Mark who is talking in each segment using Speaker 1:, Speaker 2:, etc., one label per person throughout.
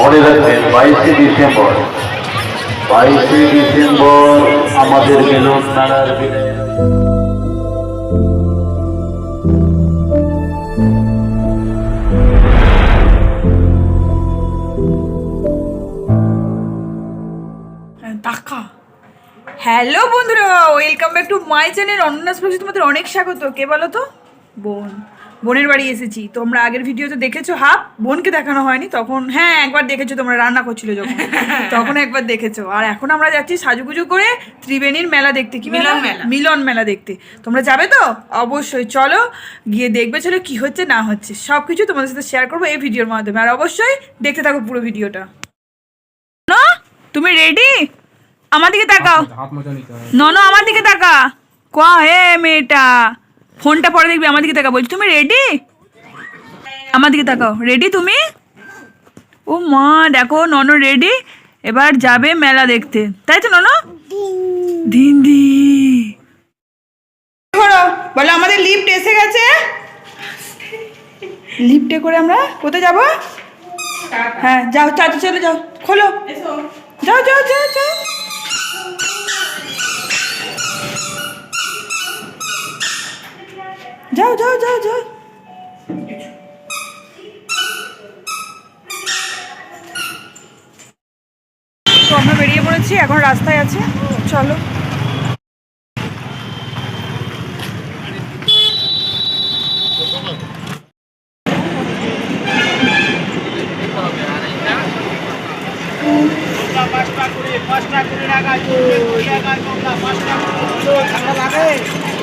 Speaker 1: মনে রাখবেন, বাইশে ডিসেম্বর। বাইশে ডিসেম্বর আমাদের মিলন নাড়ার
Speaker 2: টাকা। হ্যালো বন্ধুরা, welcome back to my channel অনন্যাস তোমাদের অনেক স্বাগত। কে বলো তো? বোন। বোনের বাড়ি এসেছি। তোমরা আগের ভিডিওতে দেখেছ? হাফ বোনকে দেখানো হয়নি। তখন হ্যাঁ একবার দেখেছ তোমরা রান্না করছিল যখন। তখন একবার দেখেছ। আর এখন আমরা যাচ্ছি সাজুগুজু করে ত্রিবেণীর মেলা দেখতে। কি
Speaker 3: মিলন মেলা।
Speaker 2: মিলন মেলা দেখতে। তোমরা যাবে তো? অবশ্যই। চলো গিয়ে দেখবে চলো কি হচ্ছে না হচ্ছে। সব কিছু তোমাদের সাথে শেয়ার করব এই ভিডিওর মাধ্যমে। আর অবশ্যই দেখতে থাকো পুরো ভিডিওটা না তুমি রেডি আমার দিকে তাকাও। নন আমার দিকে তাকা। কোয়া হে মেয়েটা? ফোনটা পরে দেখবি আমার দিকে তাকা বলছি তুমি রেডি আমার দিকে তাকাও। রেডি তুমি? ও মা দেখো নন রেডি এবার যাবে মেলা দেখতে। তাই তো নন দিন্দি বলো আমাদের লিফট এসে গেছে? লিফটে করে আমরা কোথায় যাব? হ্যাঁ যাও চাচু চলে যাও খোলো। যাও যাও যাও যাও। যাও যাও যাও যাও তো আমরা বেরিয়ে পড়েছি এখন রাস্তায় আছে চলো
Speaker 4: কারও লাগো এইদিকে এসে-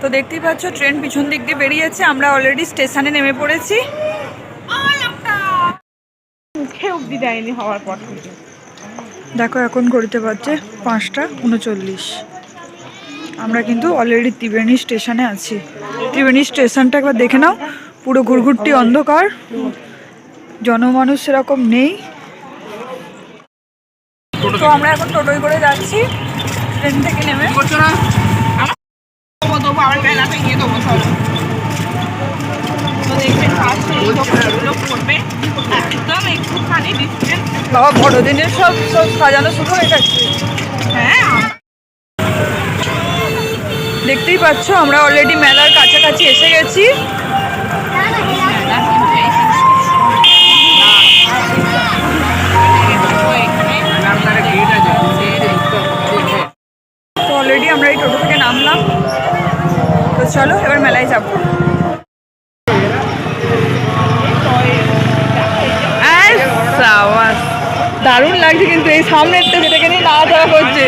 Speaker 2: তো দেখতেই পাচ্ছ ট্রেন পিছন দিক দিয়ে বেরিয়েছে। আমরা অলরেডি স্টেশনে নেমে পড়েছি।
Speaker 3: মুখে অব্দি দেয়নি হওয়ার পর থেকে।
Speaker 2: দেখো এখন ঘড়িতে বাজছে পাঁচটা উনচল্লিশ। আমরা কিন্তু অলরেডি ত্রিবেণী স্টেশনে আছি। ত্রিবেণী স্টেশনটা একবার দেখে নাও। পুরো ঘুরঘুরটি অন্ধকার। জনমানুষ সেরকম নেই। তো আমরা এখন টোটোই করে যাচ্ছি। ট্রেন থেকে নেমে। বাবা বড়দিনের সব সব সাজানো শুরু হয়ে গেছে।
Speaker 3: হ্যাঁ
Speaker 2: দেখতেই পাচ্ছ আমরা অলরেডি মেলার কাছাকাছি এসে গেছি। আমরা এই টোটো থেকে নামলাম। তো চলো, এবার মেলায় যাব। দারুণ লাগছে কিন্তু এই সামনের তো যেটাকে নিয়ে নাড়াচাড়া করছে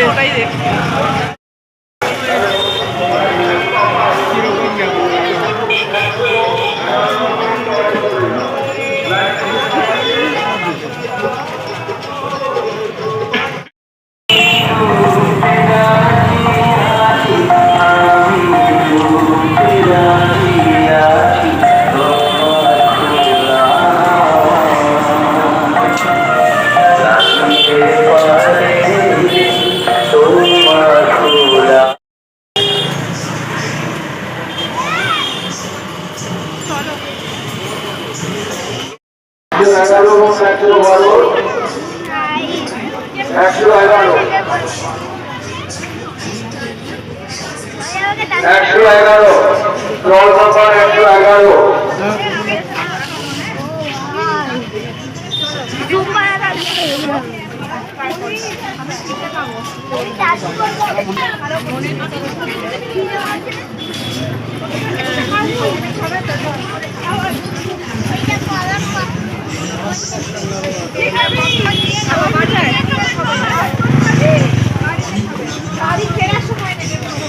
Speaker 5: গাড়ি ফেরার সময় নেবে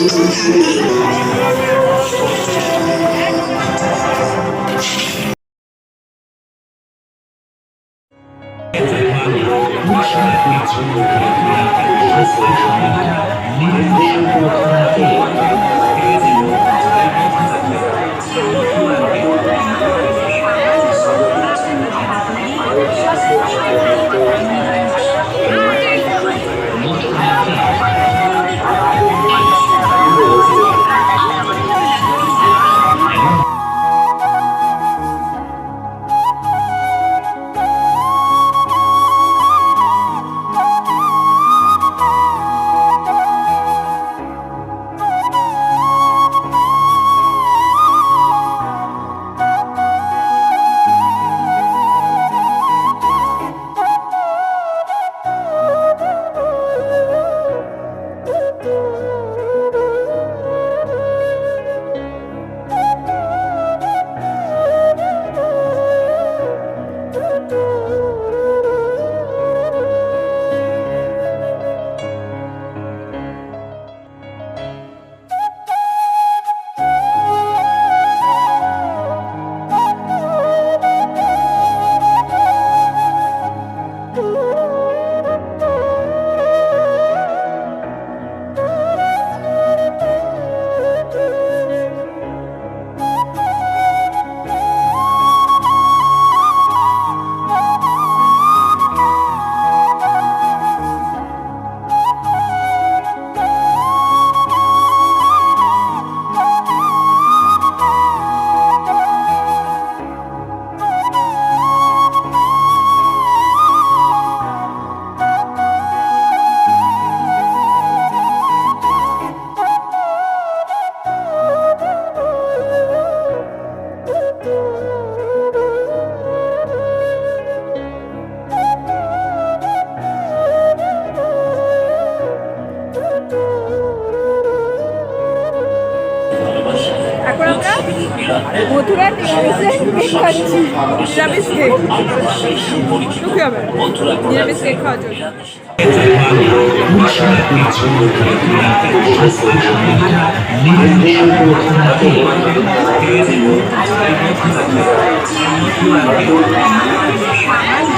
Speaker 6: 我想吃
Speaker 2: মথুরা নিরামিষ খাচ্ছি নিরামিষ কেক তো কি হবে। নিরামিষ কেক খাওয়ার জন্য।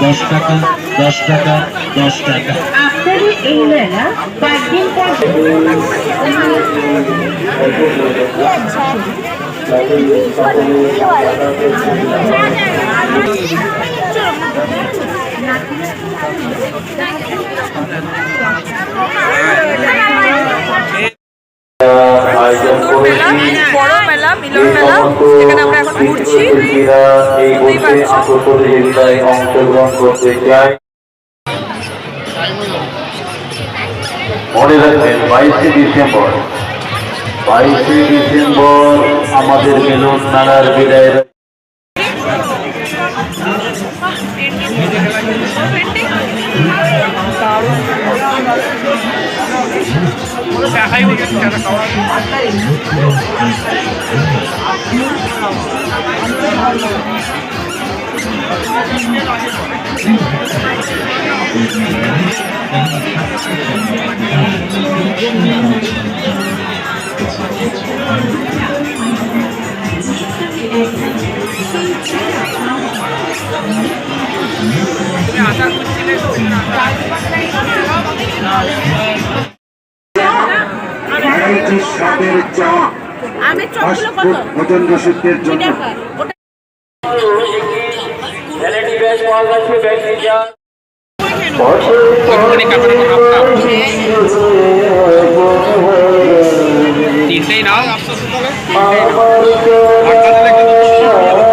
Speaker 5: দশ
Speaker 6: টাকা দশ টাকা দশ টাকা
Speaker 5: আপনাদের এই মেলা কয়েকদিন পর
Speaker 2: মিলন
Speaker 1: মনে রাখবেন বাইশে ডিসেম্বর বাইশে ডিসেম্বর আমাদের বেলুন নাড়ার বিদায়ের
Speaker 4: তিনটেই নাও তা বলে দাও তিনটা বলে দাও
Speaker 1: আনন্দ করতে অর্থাৎ মানুষ হাতছাড়া করবেন না শিবির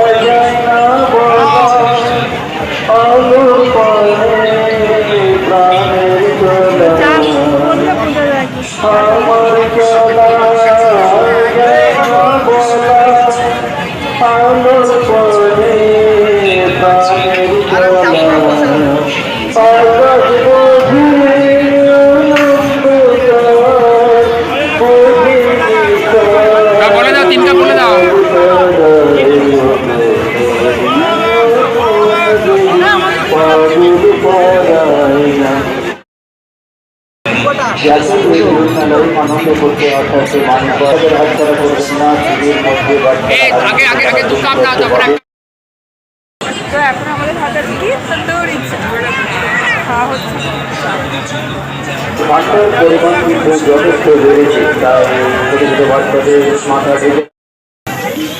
Speaker 4: আগে আগে আগে দু কাপ দাও তারপর
Speaker 2: তো এখন আমাদের হাতে কি তন্দুরি খাওয়া হচ্ছে।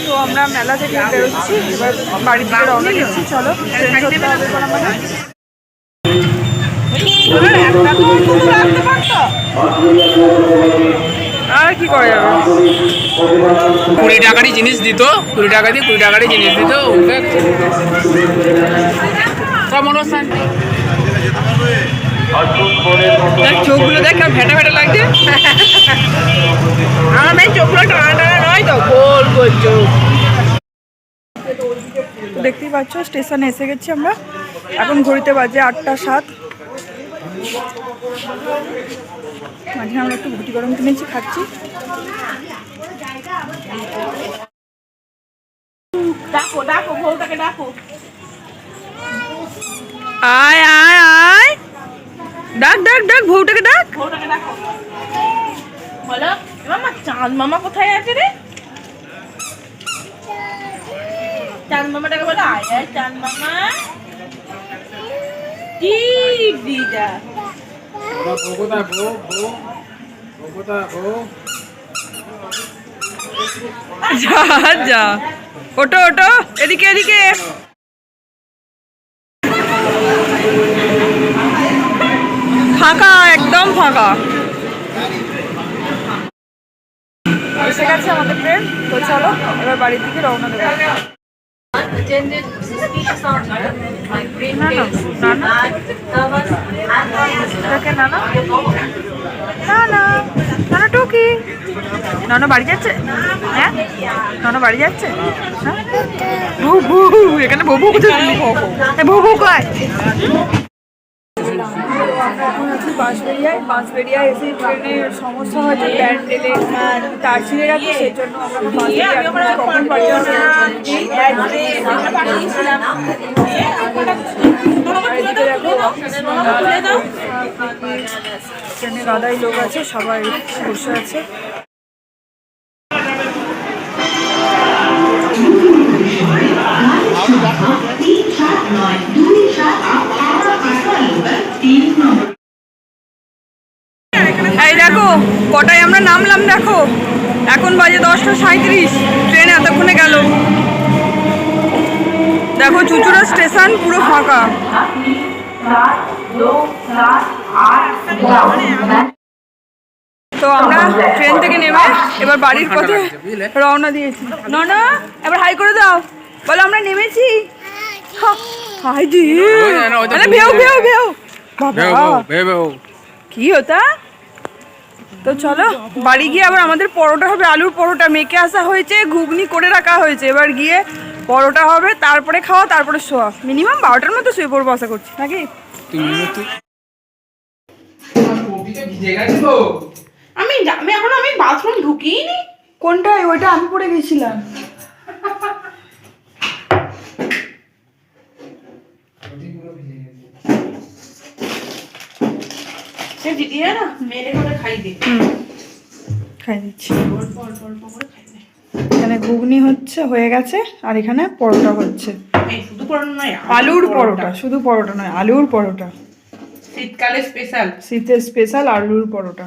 Speaker 2: তো আমরা মেলা থেকে বেরোচ্ছি এবার বাড়ির দিকে রওনা দিচ্ছি চলো ট্রেন ধরতে হবে আমাদের। আর কি করা যাবে
Speaker 4: কুড়ি টাকারই জিনিস দিত কুড়ি টাকা দিয়ে কুড়ি টাকারই জিনিস দিত
Speaker 2: দেখ চোখগুলো দেখ ভেটা ভেটা লাগছে।
Speaker 3: আমার মেয়ে চোখগুলো টানা টানা নয় তো গোল গোল চোখ।
Speaker 2: দেখতেই পাচ্ছ স্টেশনে এসে গেছি আমরা। এখন ঘড়িতে বাজে আটটা সাত। মাঝে আমরা একটু ভুটি গরম কিনেছি খাচ্ছি।
Speaker 3: ডাকো ডাকো বউটাকে ডাকো।
Speaker 2: আয় আয় আয়। ডাক ডাক ডাক বউটাকে ডাক।
Speaker 3: বউটাকে ডাকো। বলো মামা চাঁদ মামা কোথায় আছে রে? চাঁদ মামাটাকে বলো আয় আয় চাঁদ মামা।
Speaker 2: ফাঁকা একদম ফাঁকা। এসে গেছে আমাদের ট্রেন তো চলো এবার বাড়ির দিকে রওনা না না না না এটাকে না না না Nana. Nana. Nana টুকি Nana বাড়ি যাচ্ছে হ্যাঁ নন বাড়ি যাচ্ছে হ্যাঁ? বউ বউ এখানে বউ বউ কোথায় বউ বউ কয় বাঁশবেড়িয়ায় বাঁশবেড়িয়ায় এসে ট্রেনের সমস্যা হয়েছে প্যান্ডেলে তার ছিঁড়ে রাখে সেই জন্য আমরা কখন ট্রেনে গাদাই লোক আছে সবাই বসে আছে এই দেখো কটায় আমরা নামলাম দেখো। এখন বাজে দশটা সাঁত্রিশ ট্রেন এতক্ষণে গেল। দেখো চুচুড়া স্টেশন পুরো ফাঁকা। তো আমরা ট্রেন থেকে নেমে এবার বাড়ির পথে রওনা দিয়েছি। না না এবার হাই করে দাও। বলো আমরা নেমেছি? হাই দি ভেউ ভেউ ভেউ। কি হতা তো চলো বাড়ি গিয়ে আবার আমাদের পরোটা হবে আলুর পরোটা। মেখে আসা হয়েছে ঘুগনি করে রাখা হয়েছে। এবার গিয়ে পরোটা হবে তারপরে খাওয়া তারপরে শোয়া। মিনিমাম বারোটার মতো শুয়ে পড়ব আশা করছি নাকি?
Speaker 3: আমি আমি এখন আমি বাথরুম ঢুকিনি
Speaker 2: কোনটাই ওইটা আমি পড়ে গেছিলাম।
Speaker 3: সে দিয়ে না মেরে করে খাই দে
Speaker 2: খাই দিচ্ছি। এখানে ঘুগনি হচ্ছে হয়ে গেছে আর এখানে পরোটা হচ্ছে। আলুর পরোটা। শুধু পরোটা নয় আলুর পরোটা।
Speaker 3: শীতকালে স্পেশাল
Speaker 2: শীতের স্পেশাল আলুর পরোটা।